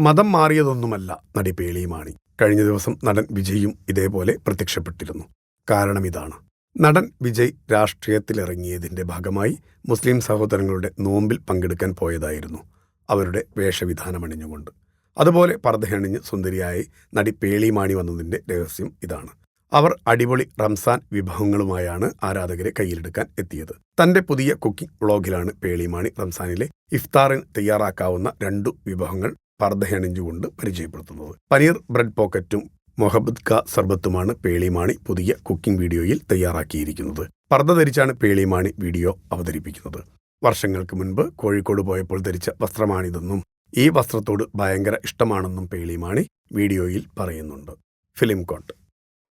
മതം മാറിയതൊന്നുമല്ല നടി പേളിമാണി കഴിഞ്ഞ ദിവസം നടൻ വിജയും ഇതേപോലെ പ്രത്യക്ഷപ്പെട്ടിരുന്നു. കാരണം ഇതാണ്. നടൻ വിജയ് രാഷ്ട്രീയത്തിലിറങ്ങിയതിന്റെ ഭാഗമായി മുസ്ലിം സഹോദരങ്ങളുടെ നോമ്പിൽ പങ്കെടുക്കാൻ പോയതായിരുന്നു അവരുടെ വേഷവിധാനമണിഞ്ഞുകൊണ്ട്. അതുപോലെ പർദ്ധയണിഞ്ഞ് സുന്ദരിയായി നടി പേളിമാണി വന്നതിന്റെ രഹസ്യം ഇതാണ്. അവർ അടിപൊളി റംസാൻ വിഭവങ്ങളുമായാണ് ആരാധകരെ കയ്യിലെടുക്കാൻ എത്തിയത്. തന്റെ പുതിയ കുക്കിംഗ് വ്ളോഗിലാണ് പേളിമാണി റംസാനിലെ ഇഫ്താറിന് തയ്യാറാക്കാവുന്ന രണ്ടു വിഭവങ്ങൾ പർദ്ദയണിഞ്ഞുകൊണ്ട് പരിചയപ്പെടുത്തുന്നത്. പനീർ ബ്രെഡ് പോക്കറ്റും മൊഹബദ് ക സർബത്തുമാണ് പേളിമാണി പുതിയ കുക്കിംഗ് വീഡിയോയിൽ തയ്യാറാക്കിയിരിക്കുന്നത്. പർദ്ദ ധരിച്ചാണ് പേളിമാണി വീഡിയോ അവതരിപ്പിക്കുന്നത്. വർഷങ്ങൾക്ക് മുൻപ് കോഴിക്കോട് പോയപ്പോൾ ധരിച്ച വസ്ത്രമാണിതെന്നും ഈ വസ്ത്രത്തോട് ഭയങ്കര ഇഷ്ടമാണെന്നും പേളിമാണി വീഡിയോയിൽ പറയുന്നുണ്ട്. Film coat